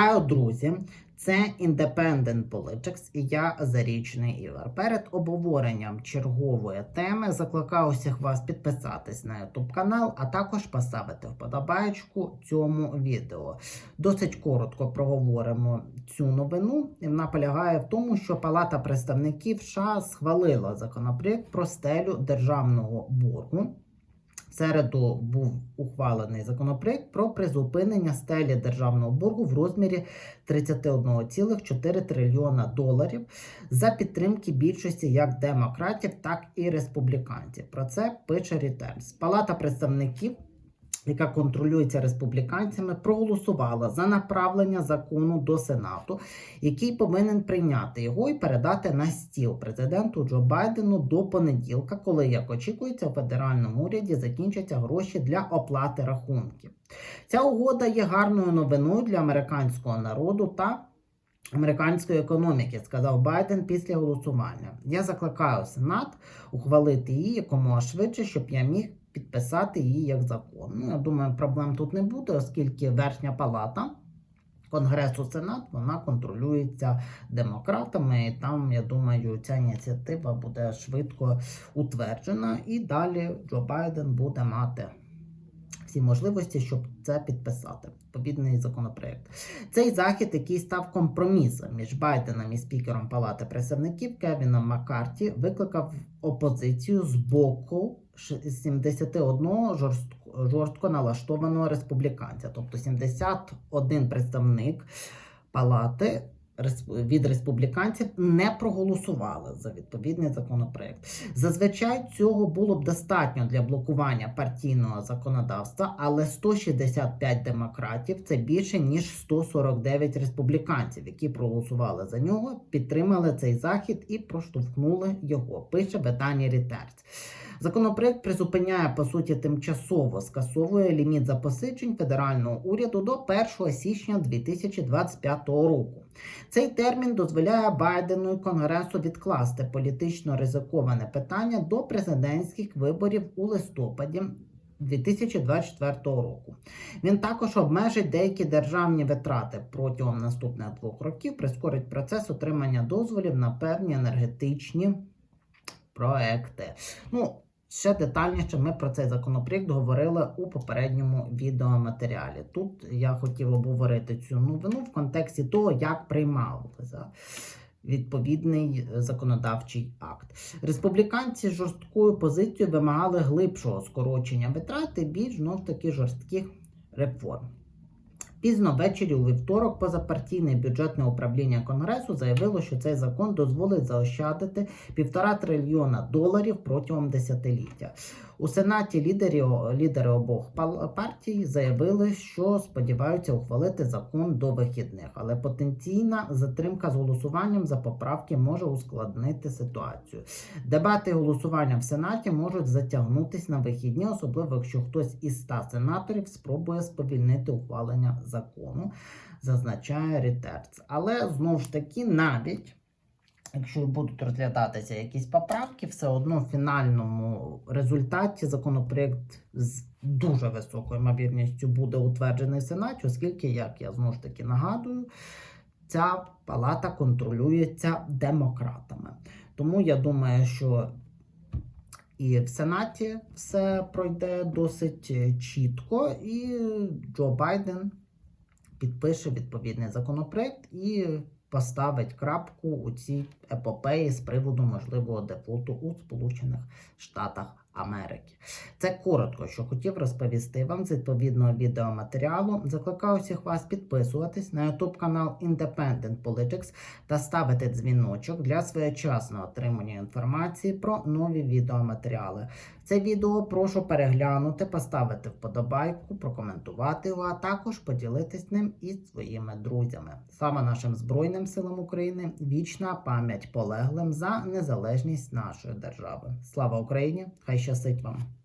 Друзі! Це Independent Politics і я Зарічний Ігор. Перед обговоренням чергової теми закликаю усіх вас підписатись на YouTube канал, а також поставити вподобайку цьому відео. Досить коротко проговоримо цю новину. Вона полягає в тому, що Палата представників США схвалила законопроект про стелю державного боргу. В середу був ухвалений законопроект про призупинення стелі державного боргу в розмірі 31,4 трильйона доларів за підтримки більшості як демократів, так і республіканців. Про це пише Рітемс. Палата представників. Яка контролюється республіканцями, проголосувала за направлення закону до Сенату, який повинен прийняти його і передати на стіл президенту Джо Байдену до понеділка, коли, як очікується, у федеральному уряді закінчаться гроші для оплати рахунків. Ця угода є гарною новиною для американського народу та американської економіки, сказав Байден після голосування. Я закликаю Сенат ухвалити її якомога швидше, щоб я міг підписати її як закон. Ну, я думаю, проблем тут не буде, оскільки верхня палата. Конгресу Сенат вона контролюється демократами, і там, я думаю, ця ініціатива буде швидко утверджена, і далі Джо Байден буде мати всі можливості, щоб це підписати. Відповідний законопроект. Цей захід, який став компромісом між Байденом і спікером Палати представників Кевіном Маккарті, викликав опозицію з боку 71 жорстко, жорстко налаштованого республіканця, тобто 71 представник палати від республіканців не проголосували за відповідний законопроект. Зазвичай цього було б достатньо для блокування партійного законодавства, але 165 демократів це більше ніж 149 республіканців, які проголосували за нього, підтримали цей захід і проштовхнули його. Пише видання Reuters. Законопроект призупиняє по суті тимчасово скасовує ліміт запозичень федерального уряду до 1 січня 2025 року. Цей термін дозволяє Байдену і Конгресу відкласти політично ризиковане питання до президентських виборів у листопаді. 2024 року він також обмежить деякі державні витрати протягом наступних двох років, прискорить процес отримання дозволів на певні енергетичні проекти. Ну, Ще детальніше ми про цей законопроект говорили у попередньому відеоматеріалі. Тут я хотів обговорити цю новину в контексті того, як приймався відповідний законодавчий акт. Республіканці жорсткою позицією вимагали глибшого скорочення витрат і більш ну, таки жорстких реформ. Пізно ввечері у вівторок позапартійне бюджетне управління Конгресу заявило, що цей закон дозволить заощадити півтора трильйона доларів протягом десятиліття. У Сенаті лідери, лідери обох партій заявили, що сподіваються ухвалити закон до вихідних, але потенційна затримка з голосуванням за поправки може ускладнити ситуацію. Дебати голосування в Сенаті можуть затягнутися на вихідні, особливо якщо хтось із 100 сенаторів спробує сповільнити ухвалення закону, зазначає Reuters. Але знову ж таки, навіть якщо будуть розглядатися якісь поправки, все одно в фінальному результаті законопроект з дуже високою ймовірністю буде утверджений в Сенаті, оскільки, як я знову ж таки нагадую, ця палата контролюється демократами. Тому я думаю, що і в Сенаті все пройде досить чітко, і Джо Байден підпише відповідний законопроект і поставить крапку у цій епопеї з приводу можливого дефолту у Сполучених Штатах Америки. Це коротко, що хотів розповісти вам з відповідного відеоматеріалу. Закликаю всіх вас підписуватись на YouTube канал Independent Politics та ставити дзвіночок для своєчасного отримання інформації про нові відеоматеріали. Це відео прошу переглянути, поставити вподобайку, прокоментувати його, а також поділитись ним із своїми друзями. Слава нашим Збройним силам України! Вічна пам'ять полеглим за незалежність нашої держави. Слава Україні! Хай щастить вам!